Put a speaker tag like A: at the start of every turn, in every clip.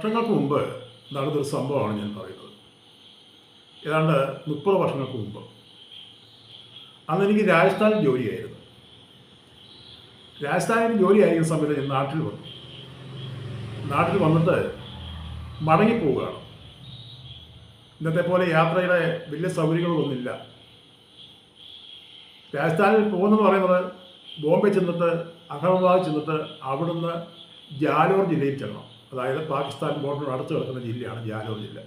A: വർഷങ്ങൾക്ക് മുമ്പ് നടന്നൊരു സംഭവമാണ് ഞാൻ പറയുന്നത്. ഏതാണ്ട് മുപ്പത് വർഷങ്ങൾക്ക് മുമ്പ്. അന്ന് എനിക്ക് രാജസ്ഥാനിൽ ജോലിയായിരുന്നു. രാജസ്ഥാനിൽ ജോലിയായിരിക്കുന്ന സമയത്ത് ഞാൻ നാട്ടിൽ വന്നു. നാട്ടിൽ വന്നിട്ട് മടങ്ങിപ്പോവുകയാണ്. ഇന്നത്തെ പോലെ യാത്രയുടെ വലിയ സൗകര്യങ്ങളൊന്നുമില്ല. രാജസ്ഥാനിൽ പോകുന്നെന്ന് പറയുന്നത് ബോംബെ ചെന്നിട്ട് അഹമ്മദാബാദ് ചെന്നിട്ട് അവിടുന്ന് ജാലോർ ജില്ലയിൽ ചെല്ലണം. അതായത് പാകിസ്ഥാൻ ബോർഡറിനോട് അടുത്ത് കിടക്കുന്ന ജില്ലയാണ് ജാലോർ ജില്ല.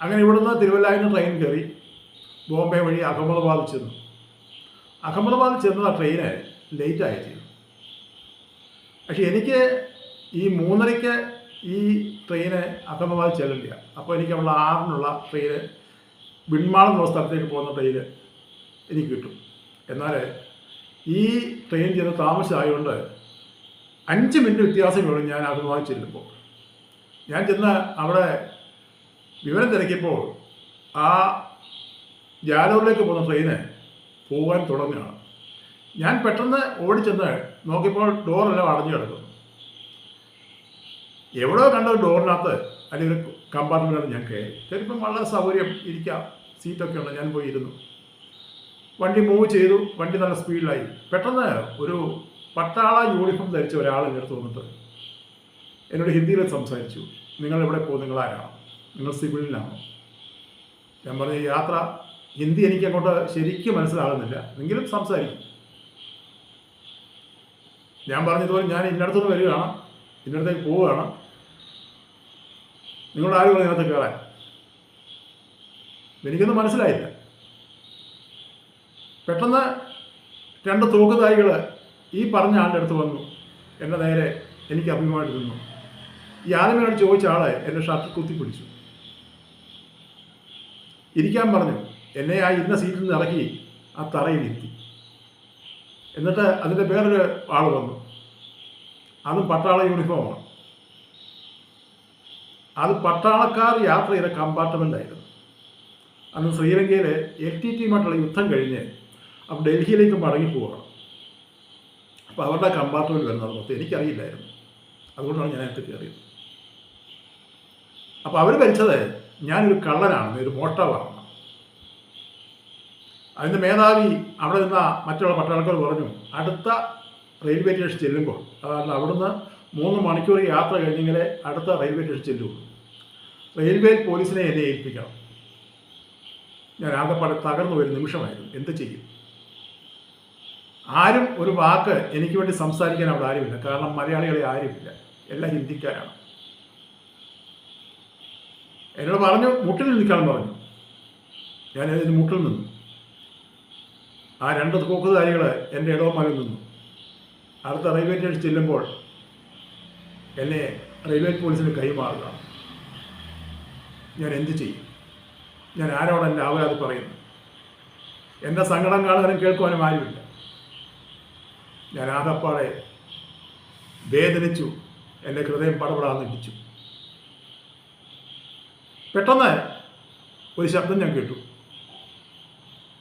A: അങ്ങനെ ഇവിടുന്ന് തിരുവല്ലായിൽ നിന്ന് ട്രെയിൻ കയറി ബോംബെ വഴി അഹമ്മദാബാദ് ചെന്നു. അഹമ്മദാബാദ് ചെന്ന ട്രെയിന് ലേറ്റായി ചെയ്തു പക്ഷെ എനിക്ക് ഈ മൂന്നരയ്ക്ക് ഈ ട്രെയിന് അഹമ്മദാബാദ് ചെല്ലില്ല അപ്പോൾ എനിക്ക് അവിടെ ആറിനുള്ള ട്രെയിന് വിൺമാളം എന്നുള്ള സ്ഥലത്തേക്ക് പോകുന്ന ട്രെയിന് എനിക്ക് കിട്ടും. എന്നാൽ ഈ ട്രെയിൻ ചെന്ന് താമസമായതുകൊണ്ട് അഞ്ച് മിനിറ്റ് വ്യത്യാസമുള്ളൂ ഞാൻ അഭിമുഖം ചെല്ലുമ്പോൾ ഞാൻ ചെന്ന് അവിടെ വിവരം തിരക്കിയപ്പോൾ ആ ജാലൂരിലേക്ക് പോകുന്ന ട്രെയിന് പോകാൻ തുടങ്ങുകയാണ്. ഞാൻ പെട്ടെന്ന് ഓടിച്ചെന്ന് നോക്കിയപ്പോൾ ഡോറെല്ലാം അടഞ്ഞു കിടക്കുന്നു. എവിടെയോ കണ്ട ഒരു ഡോറിനകത്ത് അല്ലെങ്കിൽ ഒരു കമ്പാർട്ട്മെന്റാണ് ഞാൻ കയറി. ചിലപ്പം വളരെ സൗകര്യം ഇരിക്കാം. സീറ്റൊക്കെ ഉണ്ട്. ഞാൻ പോയി ഇരുന്നു വണ്ടി മൂവ് ചെയ്തു. വണ്ടി നല്ല സ്പീഡിലായി. പെട്ടെന്ന് ഒരു പട്ടാള യൂണിഫോം ധരിച്ച ഒരാൾ എന്റെ അടുത്ത് വന്നിട്ട് എന്നോട് ഹിന്ദിയിൽ സംസാരിച്ചു. നിങ്ങൾ എവിടെ പോകും നിങ്ങൾ ആരാണ് നിങ്ങൾ സിവിലിലാണോ? ഞാൻ പറഞ്ഞ "ഈ യാത്ര ഹിന്ദി എനിക്ക് അങ്ങോട്ട് ശരിക്കും മനസ്സിലാകുന്നില്ല. എങ്കിലും സംസാരിക്കും. ഞാൻ പറഞ്ഞതുപോലെ ഞാൻ ഇന്നടത്തുനിന്ന് വരികയാണ്. ഇന്നടത്തേക്ക് പോവുകയാണ്. നിങ്ങളുടെ ആരും ഇതിനകത്ത് കയറാൻ എനിക്കൊന്നും മനസ്സിലായില്ല. പെട്ടെന്ന് രണ്ട് തൂക്കുതാരികൾ ഈ പറഞ്ഞ ആളുടെ അടുത്ത് വന്നു. എന്നെ നേരെ എനിക്ക് അഭിമാനം നിന്നു ഈ ആദ്യമേനോട് ചോദിച്ച ആളെ എന്റെ ഷർട്ടിൽ കുത്തിപ്പിടിച്ചു ഇരിക്കാൻ പറഞ്ഞു. എന്നെ ആ ഇരുന്ന സീറ്റിൽ നിന്ന് ഇറക്കി ആ തറയിലിരുത്തി എന്നിട്ട് അതിന്റെ വേറൊരു ആൾ വന്നു. അതും പട്ടാള യൂണിഫോമാണ് അത് പട്ടാളക്കാർ യാത്ര ചെയ്ത കമ്പാർട്ട്മെന്റായിരുന്നു അന്ന് ശ്രീലങ്കയിൽ എൽ ടി ടിയുമായിട്ടുള്ള യുദ്ധം കഴിഞ്ഞ് അപ്പോൾ ഡൽഹിയിലേക്ക് മടങ്ങി പോവുകയാണ് അപ്പോൾ അവരുടെ കമ്പാർട്ട്മെന്റ് വരുന്നത് മൊത്തം എനിക്കറിയില്ലായിരുന്നു. അതുകൊണ്ടാണ് ഞാൻ അതിനകത്ത് കയറിയത് അപ്പോൾ അവർ ഭരിച്ചത് ഞാനൊരു കള്ളനാണ് ഒരു മോഷ്ടാവാണെന്ന് അതിന്റെ മേധാവി അവിടെ നിന്ന മറ്റുള്ള പട്ടാളക്കാർ പറഞ്ഞു അടുത്ത റെയിൽവേ സ്റ്റേഷൻ ചെല്ലുമ്പോൾ അതായത് അവിടുന്ന് മൂന്ന് മണിക്കൂർ യാത്ര കഴിഞ്ഞെങ്കിലേ അടുത്ത റെയിൽവേ സ്റ്റേഷൻ ചെല്ലുള്ളൂ. റെയിൽവേ പോലീസിനെ എന്നെ ഏൽപ്പിക്കണം. ഞാൻ ആകെപ്പാടെ തകർന്നു ഒരു നിമിഷമായിരുന്നു. എന്ത് ചെയ്യും? ആരും ഒരു വാക്ക് എനിക്ക് വേണ്ടി സംസാരിക്കാൻ അവിടെ ആരുമില്ല. കാരണം മലയാളികളെ ആരുമില്ല. എല്ലാം ഹിന്ദിക്കാരാണ്. എന്നോട് പറഞ്ഞു മുട്ടിൽ നിൽക്കാൻ പറഞ്ഞു. ഞാൻ അതിന് മുട്ടിൽ നിന്നു. ആ രണ്ട് തോക്കുധാരികൾ എന്റെ ഇടവന്മാരിൽ നിന്നു. അടുത്ത റെയിൽവേ സ്റ്റേഷൻ ചെല്ലുമ്പോൾ എന്നെ റെയിൽവേ പോലീസിന് കൈമാറുക. ഞാൻ എന്ത് ചെയ്യും? ഞാൻ ആരോട് എന്റെ ആവരാതി പറയുന്നു? എന്റെ സങ്കടം കാണാനും കേൾക്കുവാനും ആരുമില്ല. ഞാൻ ആകപ്പാടെ വേദനിച്ചു. എന്റെ ഹൃദയം പടപടാന്ന് ഇടിച്ചു. പെട്ടെന്ന് ഒരു ശബ്ദം ഞാൻ കേട്ടു.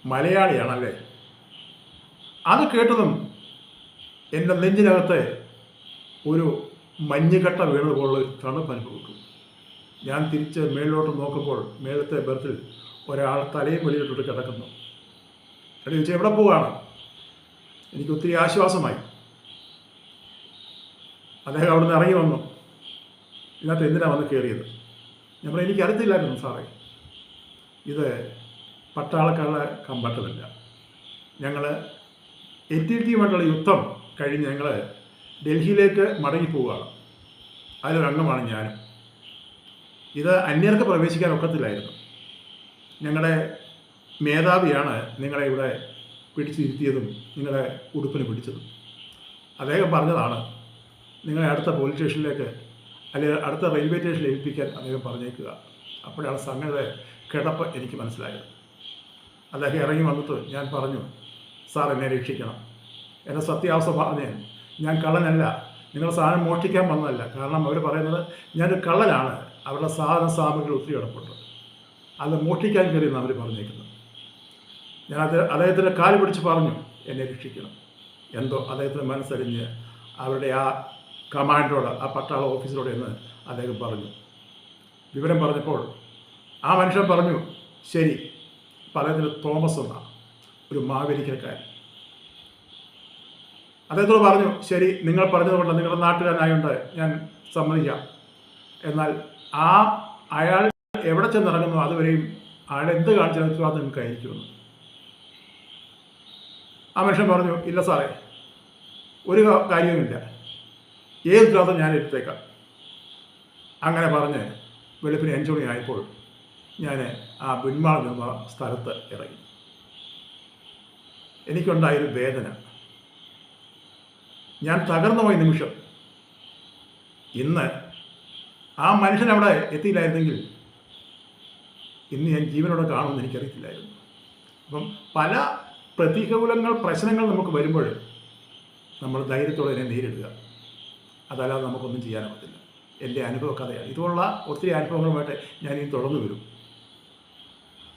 A: മലയാളിയാണല്ലേ? അത് കേട്ടതും എന്റെ നെഞ്ചിനകത്ത് ഒരു മഞ്ഞുകട്ട വീണതുപോലുള്ള ഒരു തണുപ്പ് അനുഭവപ്പെട്ടു ഞാൻ തിരിച്ച് മേളിലോട്ട് നോക്കുമ്പോൾ മേളത്തെ ബർത്തിൽ ഒരാൾ തലയും വെളിയിലിട്ടിട്ട് കിടക്കുന്നു. എടി എവിടെ പോവാണ്? എനിക്ക് ഒത്തിരി ആശ്വാസമായി. അദ്ദേഹം അവിടുന്ന് ഇറങ്ങി വന്നു. ഇതിനകത്ത് എന്തിനാണ് വന്ന് കയറിയത്? ഞാൻ പറയും എനിക്ക് അറിയത്തില്ലായിരുന്നു സാറേ. ഇത് പട്ടാളക്കാരുടെ കമ്പാർട്ട്മെന്റ ഞങ്ങൾ എ ടി ടിയുമായിട്ടുള്ള യുദ്ധം കഴിഞ്ഞ് ഞങ്ങൾ ഡൽഹിയിലേക്ക് മടങ്ങി പോവുകയാണ് അതിലൊരംഗമാണ് ഞാനും. ഇത് അന്യർക്ക് പ്രവേശിക്കാൻ ഒക്കത്തില്ലായിരുന്നു. ഞങ്ങളുടെ മേധാവിയാണ് നിങ്ങളെ ഇവിടെ പിടിച്ചിരുത്തിയതും നിങ്ങളുടെ ഉടുപ്പിന് പിടിച്ചതും. അദ്ദേഹം പറഞ്ഞതാണ് നിങ്ങളെ അടുത്ത പോലീസ് സ്റ്റേഷനിലേക്ക് അല്ലെങ്കിൽ അടുത്ത റെയിൽവേ സ്റ്റേഷനിൽ ഏൽപ്പിക്കാൻ അദ്ദേഹം പറഞ്ഞേക്കുക. അപ്പോഴാണ് സംഗതി കിടപ്പ് എനിക്ക് മനസ്സിലായത്. അദ്ദേഹം ഇറങ്ങി വന്നിട്ട് ഞാൻ പറഞ്ഞു സാർ എന്നെ രക്ഷിക്കണം. എന്റെ സത്യാവസ്ഥ പറഞ്ഞ് ഞാൻ കള്ളനല്ല. നിങ്ങളുടെ സാധനം മോഷ്ടിക്കാൻ വന്നതല്ല. കാരണം അവർ പറയുന്നത് ഞാനൊരു കള്ളനാണ്. അവരുടെ സാധന സാമഗ്രികൾ ഒത്തിരി ഇടപെട്ടു അത് മോഷ്ടിക്കാൻ കയറിയെന്ന് അവർ പറഞ്ഞേക്കുന്നത്. ഞാൻ അത് അദ്ദേഹത്തിന്റെ കാൽ പിടിച്ച് പറഞ്ഞു എന്നെ രക്ഷിക്കണം. എന്തോ അദ്ദേഹത്തിന് മനസ്സറിഞ്ഞ് അവരുടെ ആ കമാൻഡറോട് ആ പട്ടാള ഓഫീസറോട് എന്ന് അദ്ദേഹം പറഞ്ഞു. വിവരം പറഞ്ഞപ്പോൾ ആ മനുഷ്യൻ പറഞ്ഞു ശരി അദ്ദേഹത്തിന് തോമസ് എന്ന ഒരു മാവേലിക്കരക്കാരൻ. അദ്ദേഹത്തോട് പറഞ്ഞു ശരി നിങ്ങൾ പറഞ്ഞതുകൊണ്ട് നിങ്ങളുടെ നാട്ടുകാരനായതുകൊണ്ട് ഞാൻ സമ്മതിക്കാം. എന്നാൽ ആ അയാൾ എവിടെ ചെന്നിറങ്ങുന്നു അതുവരെയും അയാൾ എന്ത് കാണിച്ചാലും ഉത്തരവാദിത്വം നിങ്ങൾക്ക് ആയിരിക്കുമെന്ന് ആ മനുഷ്യൻ പറഞ്ഞു ഇല്ല സാറേ ഒരു കാര്യവുമില്ല. ഏത് ഉത്തരവാദിത്വം ഞാൻ എടുത്തേക്കാം. അങ്ങനെ പറഞ്ഞ് വെളുപ്പിന് അഞ്ചു മണി ആയപ്പോൾ ഞാൻ ആ പിന്മാറി നിന്ന സ്ഥലത്ത് ഇറങ്ങി. എനിക്കുണ്ടായൊരു വേദന. ഞാൻ തകർന്നു പോയ നിമിഷം ഇന്ന് ആ മനുഷ്യൻ അവിടെ എത്തിയില്ലായിരുന്നെങ്കിൽ ഇന്ന് ഞാൻ ജീവനോടെ കാണുമെന്ന് എനിക്കറിയത്തില്ലായിരുന്നു. അപ്പം പല പ്രതികൂലങ്ങൾ പ്രശ്നങ്ങൾ നമുക്ക് വരുമ്പോൾ നമ്മൾ ധൈര്യത്തോടെ അതിനെ നേരിടുക. അതല്ലാതെ നമുക്കൊന്നും ചെയ്യാനാവത്തില്ല എന്റെ അനുഭവ കഥയാണ്. ഇതുപോലുള്ള ഒത്തിരി അനുഭവങ്ങളുമായിട്ട് ഞാൻ ഇനി തുടർന്നു വരും.